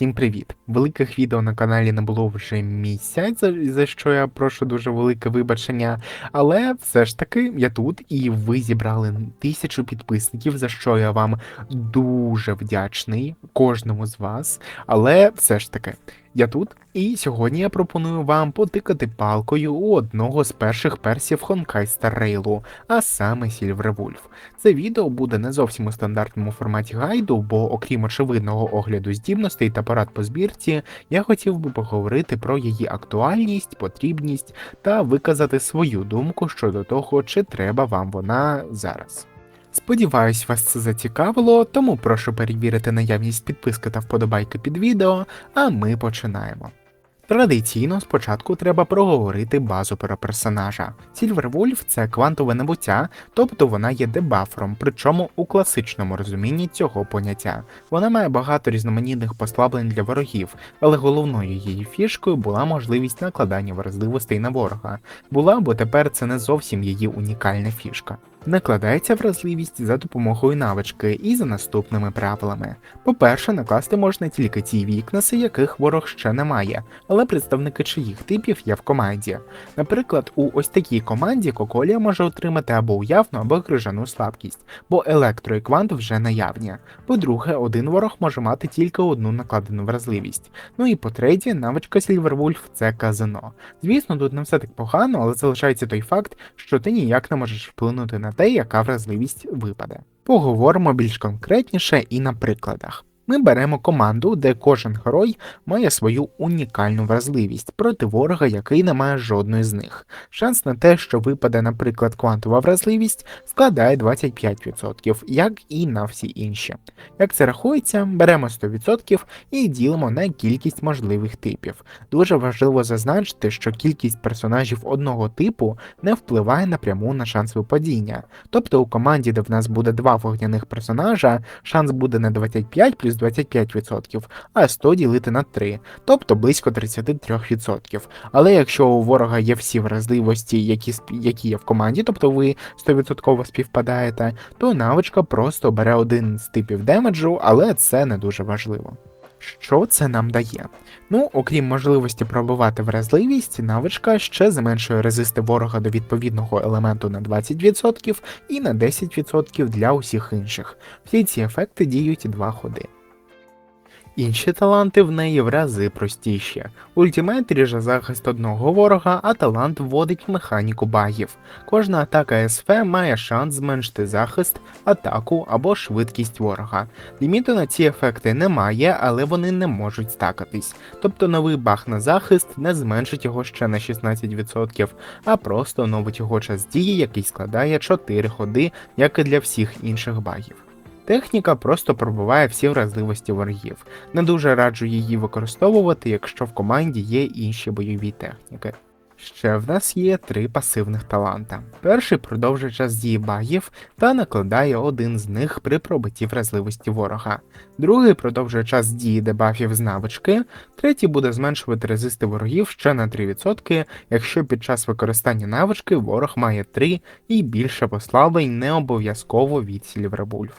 Всім привіт! Великих відео на каналі не було вже місяць, за, що я прошу дуже велике вибачення. Але все ж таки я тут і ви зібрали тисячу підписників, за що я вам дуже вдячний кожному з вас. Але все ж таки, я тут, і сьогодні я пропоную вам потикати палкою у одного з перших персів Star Rail, а саме Silver Wolf. Це відео буде не зовсім у стандартному форматі гайду, бо окрім очевидного огляду здібностей та порад по збірці, я хотів би поговорити про її актуальність, потрібність та виказати свою думку щодо того, чи треба вам вона зараз. Сподіваюсь, вас це зацікавило, тому прошу перевірити наявність підписки та вподобайки під відео, а ми починаємо. Традиційно спочатку треба проговорити базу про персонажа. Wolf – це квантове набуття, тобто вона є дебафером, причому у класичному розумінні цього поняття. Вона має багато різноманітних послаблень для ворогів, але головною її фішкою була можливість накладання вразливостей на ворога. Була, бо тепер це не зовсім її унікальна фішка. Накладається вразливість за допомогою навички і за наступними правилами. По-перше, накласти можна тільки ті вікнеси, яких ворог ще не має, але представники чиїх типів є в команді. Наприклад, у ось такій команді Коколія може отримати або уявну, або крижану слабкість, бо електро і квант вже наявні. По-друге, один ворог може мати тільки одну накладену вразливість. Ну і по-третє, навичка Silverwolf – це казино. Звісно, тут не все так погано, але залишається той факт, що ти ніяк не можеш вплинути на те, яка вразливість випаде. Поговоримо більш конкретніше і на прикладах. Ми беремо команду, де кожен герой має свою унікальну вразливість проти ворога, який не має жодної з них. Шанс на те, що випаде, наприклад, квантова вразливість, складає 25%, як і на всі інші. Як це рахується, беремо 100% і ділимо на кількість можливих типів. Дуже важливо зазначити, що кількість персонажів одного типу не впливає напряму на шанс випадіння. Тобто у команді, де в нас буде два вогняних персонажа, шанс буде не 25 плюс 25%, а 100 ділити на 3, тобто близько 33%. Але якщо у ворога є всі вразливості, які, які є в команді, тобто ви 100% співпадаєте, то навичка просто бере один з типів демеджу, але це не дуже важливо. Що це нам дає? Ну, окрім можливості пробувати вразливість, навичка ще зменшує резисти ворога до відповідного елементу на 20% і на 10% для усіх інших. Всі ці ефекти діють два ходи. Інші таланти в неї в рази простіші. Ультимейт ріже захист одного ворога, а талант вводить механіку багів. Кожна атака СФ має шанс зменшити захист, атаку або швидкість ворога. Ліміту на ці ефекти немає, але вони не можуть стакатись. Тобто новий баг на захист не зменшить його ще на 16%, а просто оновить його час дії, який складає 4 ходи, як і для всіх інших багів. Техніка просто пробиває всі вразливості ворогів. Не дуже раджу її використовувати, якщо в команді є інші бойові техніки. Ще в нас є три пасивних таланта. Перший продовжує час дії багів та накладає один з них при пробитті вразливості ворога. Другий продовжує час дії дебафів з навички, третій буде зменшувати резисти ворогів ще на 3%, якщо під час використання навички ворог має 3 і більше послаблень не обов'язково від Сільвербульф.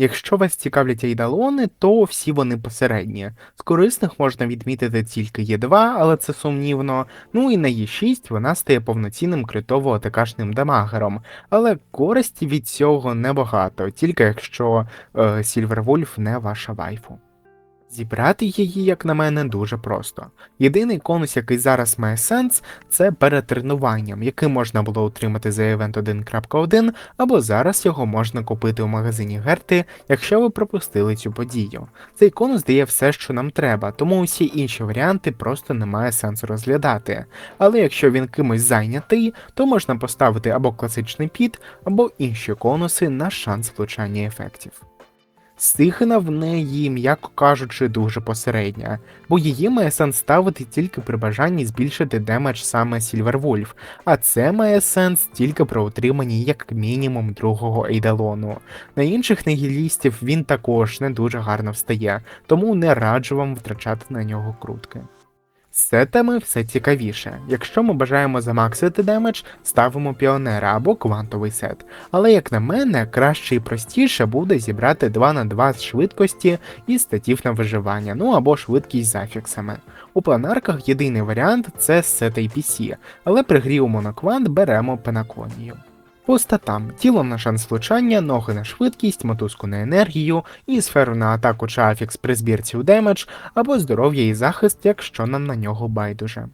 Якщо вас цікавлять айдалони, то всі вони посередні. З корисних можна відмітити тільки Є2, але це сумнівно. Ну і на Є6 вона стає повноцінним критово атакашним дамагером, але користі від цього небагато, тільки якщо е, Silver не ваша вайфу. Зібрати її, як на мене, дуже просто. Єдиний конус, який зараз має сенс, це перед тренуванням, який можна було отримати за Event 1.1, або зараз його можна купити у магазині Герти, якщо ви пропустили цю подію. Цей конус дає все, що нам треба, тому усі інші варіанти просто немає сенсу розглядати. Але якщо він кимось зайнятий, то можна поставити або класичний піт, або інші конуси на шанс влучання ефектів. Стихина в неї, м'яко кажучи, дуже посередня, бо її має сенс ставити тільки при бажанні збільшити демедж саме Сільвервольф, а це має сенс тільки при отриманні як мінімум другого ейдалону. На інших нігілістів він також не дуже гарно встає, тому не раджу вам втрачати на нього крутки. Сетами все цікавіше. Якщо ми бажаємо замаксити демедж, ставимо піонера або квантовий сет. Але як на мене, краще і простіше буде зібрати 2 на 2 з швидкості і статів на виживання, ну або швидкість з афіксами. У планарках єдиний варіант це сет APC, але при грі у моноквант беремо пенаконію. По статам тіло на шанс влучання, ноги на швидкість, мотузку на енергію і сферу на атаку чи афікс при збірці у демедж, або здоров'я і захист, якщо нам на нього байдуже.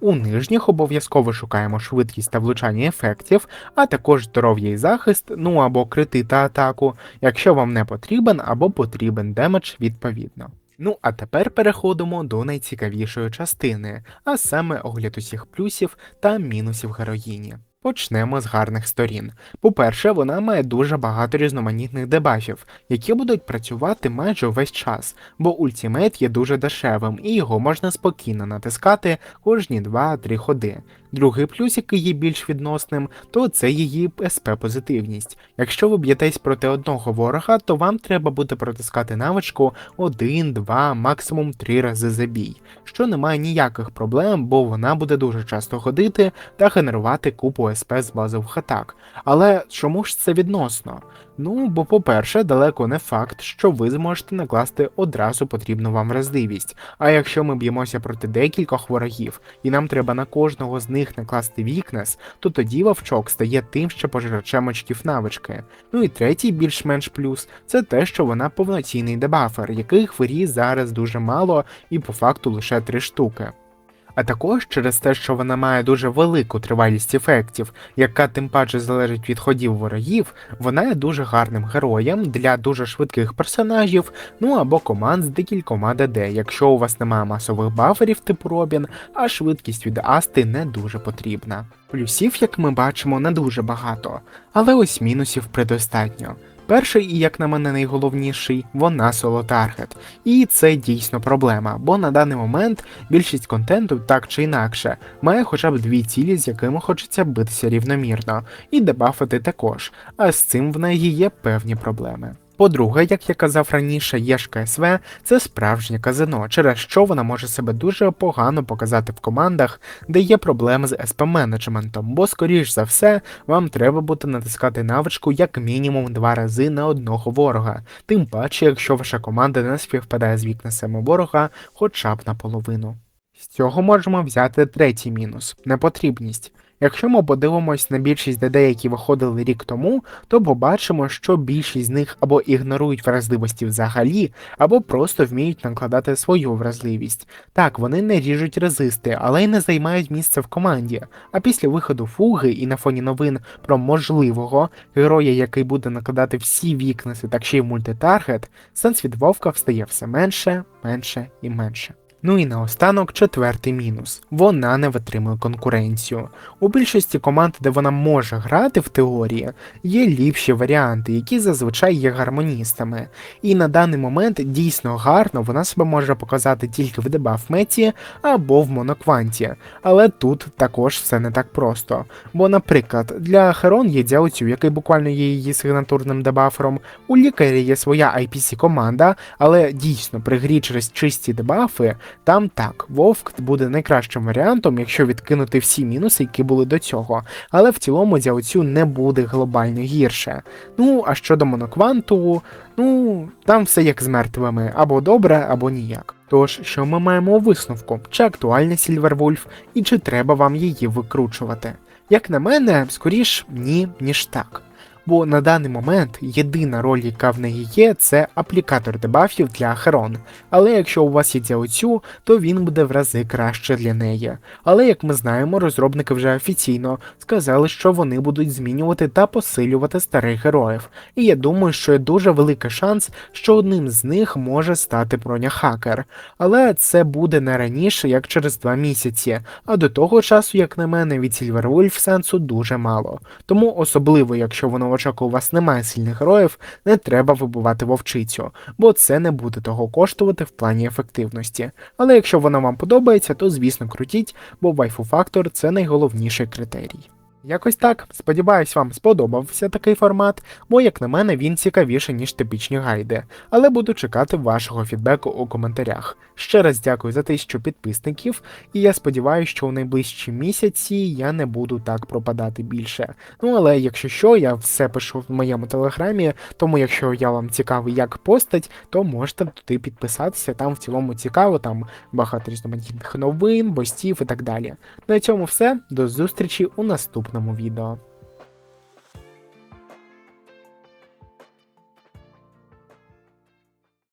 У нижніх обов'язково шукаємо швидкість та влучання ефектів, а також здоров'я і захист, ну або крити та атаку, якщо вам не потрібен або потрібен демедж відповідно. Ну а тепер переходимо до найцікавішої частини, а саме огляд усіх плюсів та мінусів героїні. Почнемо з гарних сторін. По-перше, вона має дуже багато різноманітних дебафів, які будуть працювати майже увесь час, бо ультимейт є дуже дешевим і його можна спокійно натискати кожні 2-3 ходи. Другий плюс, який є більш відносним, то це її СП позитивність. Якщо ви б'єтесь проти одного ворога, то вам треба буде протискати навичку 1, 2, максимум 3 рази за бій, що не має ніяких проблем, бо вона буде дуже часто ходити та генерувати купу СП з базових атак. Але чому ж це відносно? Ну, бо, по-перше, далеко не факт, що ви зможете накласти одразу потрібну вам вразливість. А якщо ми б'ємося проти декількох ворогів, і нам треба на кожного з них накласти вікнес, то тоді вовчок стає тим, що пожирачем очків навички. Ну і третій більш-менш плюс це те, що вона повноцінний дебафер, яких в грі зараз дуже мало і по факту лише три штуки. А також через те, що вона має дуже велику тривалість ефектів, яка тим паче залежить від ходів ворогів, вона є дуже гарним героєм для дуже швидких персонажів, ну або команд з декількома ДД, якщо у вас немає масових баферів типу Робін, а швидкість від Асти не дуже потрібна. Плюсів, як ми бачимо, не дуже багато, але ось мінусів предостатньо. Перший і, як на мене, найголовніший вона соло-таргет. І це дійсно проблема, бо на даний момент більшість контенту так чи інакше має хоча б дві цілі, з якими хочеться битися рівномірно, і дебафити також, а з цим в неї є певні проблеми. По-друге, як я казав раніше, Єшка СВ це справжнє казино, через що вона може себе дуже погано показати в командах, де є проблеми з СП менеджментом, бо, скоріш за все, вам треба буде натискати навичку як мінімум два рази на одного ворога, тим паче, якщо ваша команда не співпадає з вікнесами ворога хоча б наполовину. З цього можемо взяти третій мінус непотрібність. Якщо ми подивимось на більшість ДД, які виходили рік тому, то побачимо, що більшість з них або ігнорують вразливості взагалі, або просто вміють накладати свою вразливість. Так, вони не ріжуть резисти, але й не займають місце в команді. А після виходу фуги і на фоні новин про можливого героя, який буде накладати всі вікнеси, так ще й мультитаргет, сенс від вовка встає все менше, менше і менше. Ну і наостанок четвертий мінус. Вона не витримує конкуренцію. У більшості команд, де вона може грати в теорії, є ліпші варіанти, які зазвичай є гармоністами. І на даний момент дійсно гарно вона себе може показати тільки в дебаф меті або в монокванті. Але тут також все не так просто. Бо, наприклад, для Херон є Дяоцю, який буквально є її сигнатурним дебафером, у лікарі є своя IPC команда, але дійсно при грі через чисті дебафи. Там так, Вовк буде найкращим варіантом, якщо відкинути всі мінуси, які були до цього, але в цілому Дзяоцю не буде глобально гірше. Ну, а щодо монокванту, ну там все як з мертвими, або добре, або ніяк. Тож, що ми маємо у висновку? Чи актуальна Сільвервульф і чи треба вам її викручувати? Як на мене, скоріш ні, ніж так бо на даний момент єдина роль, яка в неї є, це аплікатор дебафів для Херон. Але якщо у вас є Дзяоцю, то він буде в рази краще для неї. Але як ми знаємо, розробники вже офіційно сказали, що вони будуть змінювати та посилювати старих героїв. І я думаю, що є дуже великий шанс, що одним з них може стати броня-хакер. Але це буде не раніше, як через два місяці. А до того часу, як на мене, від Silverwolf сенсу дуже мало. Тому особливо, якщо воно очок у вас немає сильних героїв, не треба вибивати вовчицю, бо це не буде того коштувати в плані ефективності. Але якщо вона вам подобається, то звісно крутіть, бо вайфу фактор це найголовніший критерій. Якось так. Сподіваюсь, вам сподобався такий формат, бо, як на мене, він цікавіший, ніж типічні гайди. Але буду чекати вашого фідбеку у коментарях. Ще раз дякую за тисячу підписників, і я сподіваюся, що у найближчі місяці я не буду так пропадати більше. Ну але якщо що, я все пишу в моєму телеграмі, тому якщо я вам цікавий, як постать, то можете туди підписатися. Там в цілому цікаво, там багато різноманітних новин, бостів і так далі. На цьому все. До зустрічі у наступному відео.